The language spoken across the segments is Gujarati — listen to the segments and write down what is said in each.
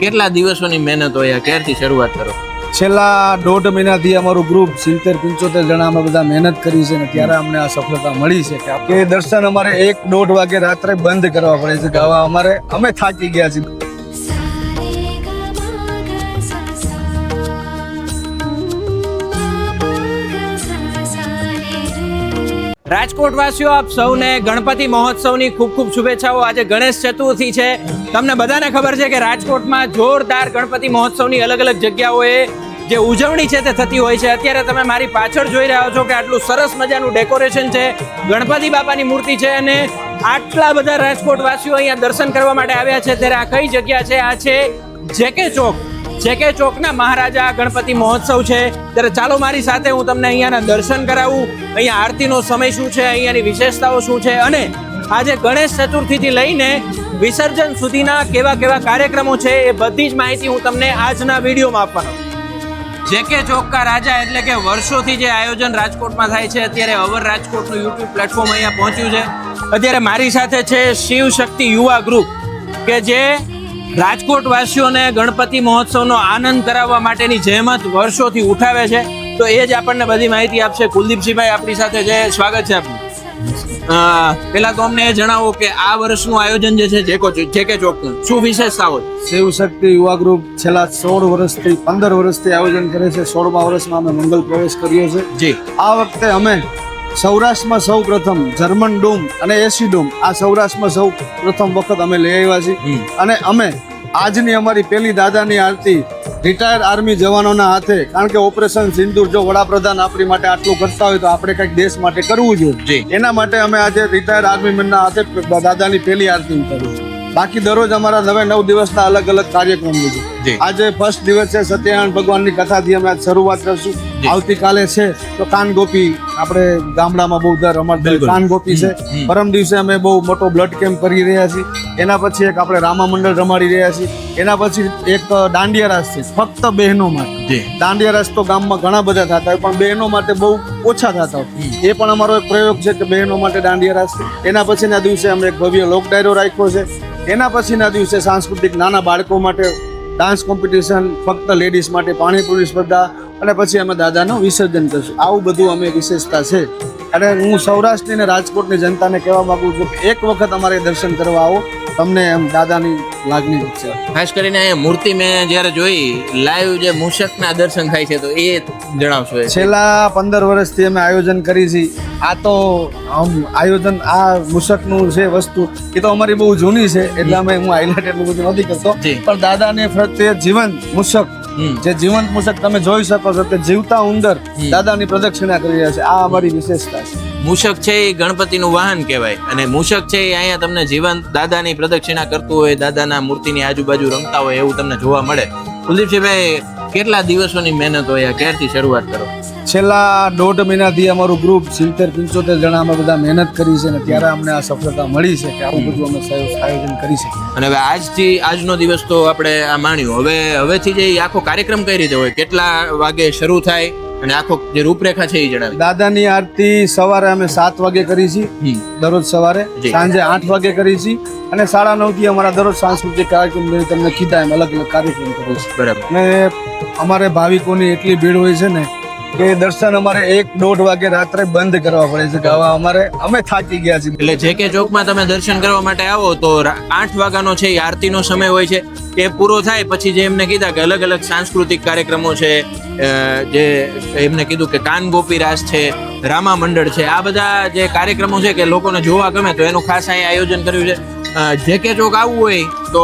કેટલા દિવસોની મહેનત હોય ક્યારથી શરૂઆત કરો? છેલ્લા દોઢ મહિનાથી અમારું ગ્રુપ સિત્તેર પંચોતેર જણા અમે બધા મહેનત કરી છે ને ત્યારે અમને આ સફળતા મળી છે કે કે દર્શન અમારે એક દોઢ વાગે રાત્રે બંધ કરવા પડે છે ગાવા અમારે અમે થાકી ગયા છીએ. રાજકોટ વાસીઓ આપ સૌને ગણપતિ મહોત્સવની ખૂબ ખૂબ શુભેચ્છાઓ. આજે ગણેશ ચતુર્થી છે. તમને બધાને ખબર છે કે રાજકોટમાં જોરદાર ગણપતિ મહોત્સવની અલગ અલગ જગ્યાઓએ જે ઉજવણી છે તે થતી હોય છે. અત્યારે તમે મારી પાછળ જોઈ રહ્યા છો કે આટલું સરસ મજાનું ડેકોરેશન છે, ગણપતિ બાપાની મૂર્તિ છે અને આટલા બધા રાજકોટ વાસીઓ અહીંયા દર્શન કરવા માટે આવ્યા છે. ત્યારે આ કઈ જગ્યા છે? આ છે જેકે ચોક. જેકે ચોકના મહારાજા ગણપતિ મહોત્સવ છે. ત્યારે ચાલો મારી સાથે હું તમને અહીંયાના દર્શન કરાવું. અહીંયા આરતીનો સમય શું છે? અહીંયાની વિશેષતાઓ શું છે? અને આજે ગણેશ ચતુર્થીથી લઈને વિસર્જન સુધીના કેવા કેવા કાર્યક્રમો છે એ બધી જ માહિતી હું તમને આજના વિડીયોમાં આપવાનો જેકે ચોક્કા રાજા એટલે કે વર્ષોથી જે આયોજન રાજકોટમાં થાય છે, અત્યારે અવર રાજકોટનું યુટ્યુબ પ્લેટફોર્મ અહીંયા પહોંચ્યું છે. અત્યારે મારી સાથે છે શિવ શક્તિ યુવા ગ્રુપ કે જે રાજકોટ વાસીઓને ગણપતિ મહોત્સવનો આનંદ કરાવવા માટેની જહેમત વર્ષોથી ઉઠાવે છે. તો એ જ આપણને બધી માહિતી આપશે. કુલદીપસિંહભાઈ આપણી સાથે છે. સ્વાગત છે આપનું. અ, પહેલા તો અમને એ જણાવો કે આ વર્ષનું આયોજન જે છે જેકો જેકે ચોકનું શું વિશેષતા હોય શિવ શક્તિ યુવા ગ્રુપ છેલ્લા સોળ વર્ષથી પંદર વર્ષથી આયોજન કરે છે. સોળમા વર્ષમાં અમે મંગલ પ્રવેશ કર્યો છે. જી. આ વખતે અમે સૌરાષ્ટ્રમાં સૌ પ્રથમ જર્મન ડોમ અને એસી ડોમ આ સૌરાષ્ટ્રમાં સૌ પ્રથમ વખત અમે લઈ આવ્યા છીએ. અને અમે આજની અમારી પહેલી દાદાની આરતી રિટાયર્ડ આર્મી જવાનોના હાથે કારણ કે ઓપરેશન સિંદૂર જો વડાપ્રધાન આપણી માટે આટલું કરતા હોય તો આપણે કંઈક દેશ માટે કરવું જોઈએ. એના માટે અમે આજે રિટાયર્ડ આર્મી મેનના હાથે દાદાની પહેલી આરતી છે બાકી દરરોજ અમારા નવે નવ દિવસના અલગ અલગ કાર્યક્રમ જી. આજે ફર્સ્ટ દિવસ છે સત્યનારાયણ ભગવાનની કથાથી અમે શરૂઆત કરશું. આવતીકાલે છે તો કાન ગોપી આપણે ગામડામાં બહુ દર અમારે. કાન ગોપી છે. પરમ દિવસે અમે બહુ મોટો બ્લડ કેમ્પ કરી રહ્યા છીએ. એના પછી એક આપણે રામા મંડળ રમાડી રહ્યા છીએ. એના પછી એક દાંડિયા રાસ છે ફક્ત બહેનો માટે. દાંડિયા રાસ તો ગામમાં ઘણા બધા થતા હોય પણ બહેનો માટે બહુ ઓછા થતા હોય. એ પણ અમારો એક પ્રયોગ છે કે બહેનો માટે દાંડિયા રાસ એના પછીના દિવસે અમે એક ભવ્ય લોક ડાયરો રાખ્યો છે. એના પછીના દિવસે સાંસ્કૃતિક નાના બાળકો માટે ડાન્સ કોમ્પિટિશન ફક્ત લેડીઝ માટે પાણીપુરી સ્પર્ધા અને પછી અમે દાદાનું વિસર્જન કરશું. આવું બધું અમે વિશેષતા છે. અને હું સૌરાષ્ટ્રની અને રાજકોટની જનતાને કહેવા માગું છું કે એક વખત અમારે દર્શન કરવા આવો. તમને એમ દાદાની લાગણી છે. ખાસ કરીને અહીંયા મૂર્તિ મેં જ્યારે જોઈ લાઈવ જે મૂષકના દર્શન થાય છે તો એ જણાવશો એ. છેલ્લા પંદર વર્ષથી અમે આયોજન કરી છે. આ તો આમ આયોજન આ મૂષકનું છે વસ્તુ એ તો અમારી બહુ જૂની છે એટલે અમે હું હાઇલાઇટ એટલું બધું નથી કરતો. પણ દાદાને પ્રત્યે જીવંત મૂષક જે જીવંત મૂષક તમે જોઈ શકો છો કે જીવતા ઉંદર દાદાની પ્રદક્ષિણા કરી રહ્યા છે. આ અમારી વિશેષતા છે. મૂષક છે એ ગણપતિનું વાહન કહેવાય. અને મૂષક છે એ અહીંયા તમને જીવંત દાદાની પ્રદક્ષિણા કરતું હોય દાદાના મૂર્તિની આજુબાજુ રમતા હોય એવું તમને જોવા મળે. કુલદીપસિંહભાઈ કેટલા દિવસોની મહેનત હોય ક્યારથી શરૂઆત કરો? છેલ્લા દોઢ મહિનાથી અમારું ગ્રુપ સિત્તેર પંચોતેર જણા અમે બધા મહેનત કરી છે અને ત્યારે અમને આ સફળતા મળી છે કે આવું બધું અમે આયોજન કરી શકીએ. અને હવે આજથી આજનો દિવસ તો આપણે આ માણ્યું હવે હવેથી જે આખો કાર્યક્રમ કઈ રીતે હોય? કેટલા વાગે શરૂ થાય? અને આખો જે રૂપરેખા છે એ જણાવી. દાદાની આરતી સવારે અમે સાત વાગે કરી છીએ દરરોજ સવારે. સાંજે આઠ વાગે કરી છીએ અને સાડા નવથી અમારા દરરોજ સાંસ્કૃતિક કાર્યક્રમ તમને કીધા એમ અલગ અલગ કાર્યક્રમ કરે છે. બરાબર. અને અમારે ભાવિકોની એટલી ભીડ હોય છે ને કે દર્શન અમારે એક દોઢ વાગે રાત્રે બંધ કરવા પડે છે, કે અમારે અમે થાકી ગયા છીએ. એટલે જે કે ચોકમાં તમે દર્શન કરવા માટે આવો તો આઠ વાગ્યાનો છે એ આરતીનો સમય હોય છે. એ પૂરો થાય પછી જે એમને કીધા કે અલગ અલગ સાંસ્કૃતિક કાર્યક્રમો છે જે એમને કીધું કે કાન ગોપી રાસ છે, રામા મંડળ છે, આ બધા જે કાર્યક્રમો છે કે લોકોને જોવા ગમે તો એનું ખાસ અહીંયા આયોજન કર્યું છે. જે કે ચોક આવવું હોય, તો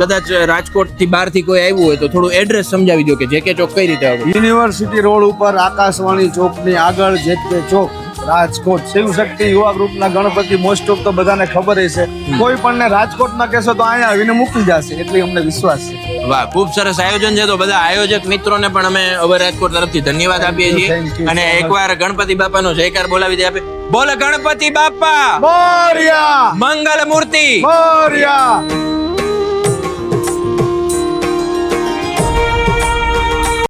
કદાચ રાજકોટથી બહારથી કોઈ આવ્યું હોય, તો થોડું એડ્રેસ સમજાવી દો કે જે કે ચોક કઈ રીતે આવે. યુનિવર્સિટી રોડ ઉપર આકાશવાણી ચોકની આગળ જેટકે ચોક રાજકોટ શિવ શક્તિ યુવા ગ્રુપના ગણપતિ મોસ્ટ ઓફ તો બધાને ખબર છે. કોઈ પણ ને રાજકોટમાં કહેશો તો અહીંયા આવીને મૂકી જશે એટલી અમને વિશ્વાસ છે. વાહ ખૂબ સરસ આયોજન છે તો બધા આયોજક મિત્રોને પણ અમે અવર રાજકોટ તરફથી ધન્યવાદ આપીએ છીએ. અને એકવાર ગણપતિ બાપાનો જયકાર બોલાવી દે આપે. બોલ ગણપતિ બાપા. મોર્યા! મંગલ મૂર્તિ મોર્યા!